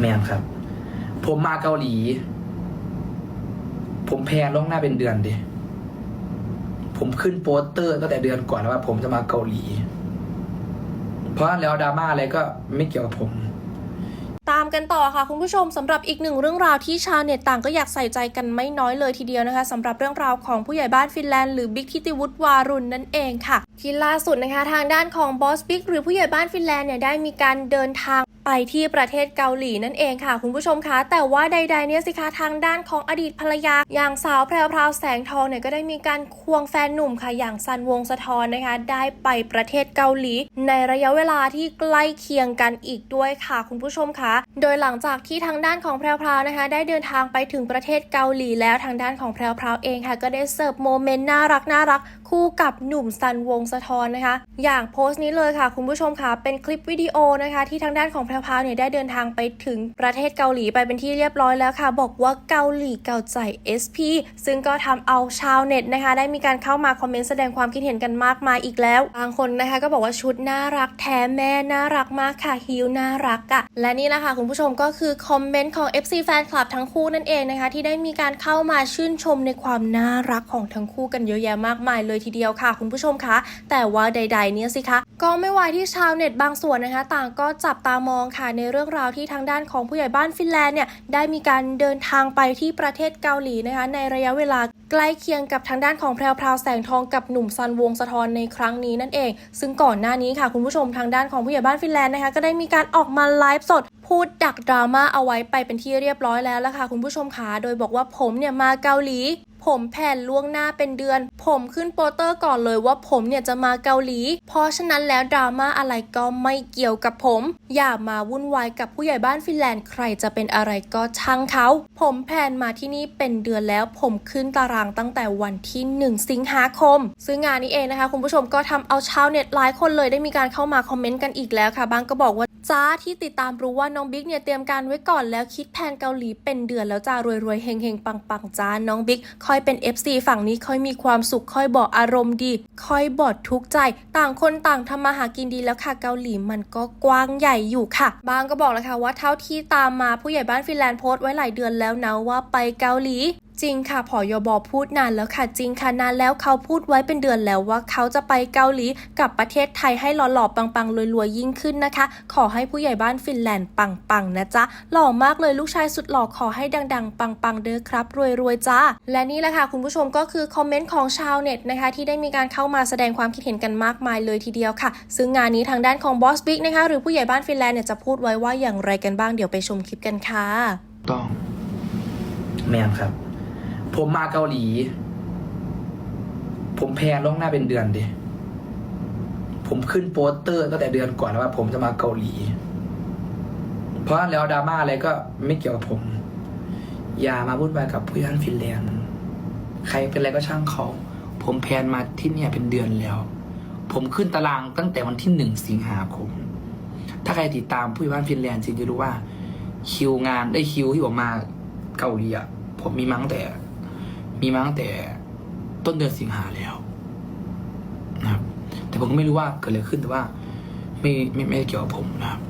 แมนครับ ผมมาเกาหลี ผมแพลนล่วงหน้าเป็นเดือนดิผมขึ้นโปสเตอร์ตั้งแต่เดือนก่อนแล้วว่า ผมจะมาเกาหลี เพราะฉะนั้นแล้วดราม่าอะไรก็ไม่เกี่ยวกับผมตามกันต่อค่ะคุณผู้ชมสำหรับอีกหนึ่งเรื่องราวที่ชาวเน็ตต่างก็อยากใส่ใจกันไม่น้อยเลยทีเดียวนะคะสำหรับเรื่องราวของผู้ใหญ่บ้านฟินแลนด์หรือบิ๊กทิติวุฒิวารุณนั่นเองค่ะที่ล่าสุดนะคะ ทางด้านของบอสบิ๊กหรือผู้ใหญ่บ้านฟินแลนด์เนี่ยได้มีการเดินทาง ไปที่ประเทศเกาหลีนั่นเองค่ะ คุณผู้ชมคะแต่ว่าใด ๆ เนี่ยสิคะทางด้านของอดีตภรรยา อย่างสาวแพรวพราวแสงทองเนี่ยก็ได้มีการควงแฟนหนุ่มค่ะอย่างซันวงสะทอนนะคะ ได้ไปประเทศเกาหลี ในระยะเวลาที่ใกล้เคียงกันอีกด้วยค่ะ คุณผู้ชมคะโดยหลังจากที่ทางด้านของแพรวพราวนะคะ ได้เดินทางไปถึงประเทศเกาหลี แล้วทางด้านของแพรวพราวเองค่ะ ก็ได้เสิร์ฟโมเมนต์น่ารักน่ารัก คู่กับหนุ่มซันวงสะทอนนะคะ อย่างโพสต์นี้เลยค่ะ คุณผู้ชมค่ะเป็นคลิปวิดีโอนะคะ ที่ทางด้านของแพรวพาวเนี่ยได้เดินทางไปถึงประเทศเกาหลีไปเป็นที่เรียบร้อยแล้วค่ะ บอกว่าเกาหลีเก่าใจ SP ซึ่งก็ทำเอาชาวเน็ตนะคะ ได้มีการเข้ามาคอมเมนต์แสดงความคิดเห็นกันมากมายอีกแล้ว บางคนนะคะก็บอกว่าชุดน่ารักแท้แม่น่ารักมากค่ะฮิวน่ารักอะ่ะและนี่แหละค่ะคุณผู้ชมก็คือคอมเมนต์ของ FC แฟนคลับทั้งคู่นั่นเองนะคะ ที่ได้มีการเข้ามาชื่นชมในความน่ารักของทั้งคู่กันเยอะแยะมากมายเลยทีเดียวค่ะ คุณผู้ชมคะ แต่ว่าใด ๆ เนี่ยสิคะ ก็ไม่ไหวที่ชาวเน็ตบางส่วนนะคะ ต่างก็จับตามองค่ะในเรื่องราวที่ทางด้านของผู้ใหญ่บ้านฟินแลนด์เนี่ยได้มีการเดินทางไปที่ประเทศเกาหลีนะคะในระยะเวลาใกล้เคียงกับทางด้านของแพรวพราวแสงทองกับหนุ่มซันวงสะทอนในครั้งนี้นั่นเอง ซึ่งก่อนหน้านี้ค่ะคุณผู้ชมทางด้านของผู้ใหญ่บ้านฟินแลนด์นะคะก็ได้มีการออกมาไลฟ์สด พูดดักดราม่าเอาไว้ไปเป็นที่เรียบร้อยแล้วละค่ะคุณผู้ชมคะโดยบอกว่าผมเนี่ยมาเกาหลี ผมแผ่นล่วงหน้าเป็นเดือน ผมขึ้นโปสเตอร์ก่อนเลยว่าผมเนี่ยจะมาเกาหลี เพราะฉะนั้นแล้วดราม่าอะไรก็ไม่เกี่ยวกับผม อย่ามาวุ่นวายกับผู้ใหญ่บ้านฟินแลนด์ใครจะเป็นอะไรก็ช่างเขา ผมแผนมาที่นี่เป็นเดือนแล้วผมขึ้นตารางตั้งแต่วันที่ 1 สิงหาคม ซึ่งงานนี้เองนะคะ คุณผู้ชมก็ทำเอาชาวเน็ตหลายคนเลยได้มีการเข้ามาคอมเมนต์กันอีกแล้วค่ะบางก็บอกว่า จ้าที่ติดตามรู้ว่าน้องบิ๊กเนี่ยเตรียมการไว้ก่อนแล้วคิดแผนเกาหลีเป็นเดือนแล้วจ้ารวยรวยๆเฮงเฮงปังปังๆจ้าน้องบิ๊กคอยเป็น FC ฝั่งนี้คอยมีความสุขคอยบอกอารมณ์ดี คอยบอดทุกใจ ต่างคนต่างทำมาหากินดีแล้วค่ะเกาหลีมันก็กว้างใหญ่อยู่ค่ะ บางก็บอกแล้วค่ะว่าเท่าที่ตามมาผู้ใหญ่บ้านฟินแลนด์โพสต์ไว้หลายเดือนแล้วนะว่าไปเกาหลี จริงค่ะผอยบอพูดนานแล้วค่ะ จริงค่ะนานแล้วเขาพูดไว้เป็นเดือนแล้วว่าเขาจะไปเกาหลีกับประเทศไทยให้หล่อๆปังๆรวยๆยิ่งขึ้นนะคะ ขอให้ผู้ใหญ่บ้านฟินแลนด์ปังๆนะจ๊ะหล่อมากเลยลูกชายสุดหล่อขอให้ดังๆ ปังๆเด้อครับรวยๆจ้าและนี่แหละค่ะคุณผู้ชมก็คือคอมเมนต์ของชาวเน็ตนะคะ ที่ได้มีการเข้ามาแสดงความคิดเห็นกันมากมายเลยทีเดียวค่ะ ซึ่งงานนี้ทางด้านของบอสบิ๊กนะคะหรือผู้ใหญ่บ้านฟินแลนด์เนี่ยจะพูดไว้ว่าอย่างไรกันบ้างเดี๋ยวไปชมคลิปกันค่ะต้องแมนครับ ผมมาเกาหลี ผมแพนล่วงหน้าเป็นเดือนดิผมขึ้นโปสเตอร์ตั้งแต่เดือนก่อนแล้วว่า ผมจะมาเกาหลี เพราะแล้วดราม่าอะไรก็ไม่เกี่ยวกับผม อย่ามาพูดไปกับผู้ยันฟินแลนด์ใครเป็นอะไรก็ช่างเขา ผมแพนมาที่เนี่ยเป็นเดือนแล้ว ผมขึ้นตารางตั้งแต่วันที่หนึ่งสิงหาคม ถ้าใครติดตามผู้ยันฟินแลนด์จริงจะรู้ว่า คิวงานได้คิวที่ผมมาเกาหลีอะผมมีมั้งแต่ มีมาตั้งแต่ต้นเดือนสิงหาแล้วนะครับ แต่ผมก็ไม่รู้ว่าเกิดอะไรขึ้นแต่ว่า ไม่ไม่ไม่ได้เกี่ยวกับผมนะครับ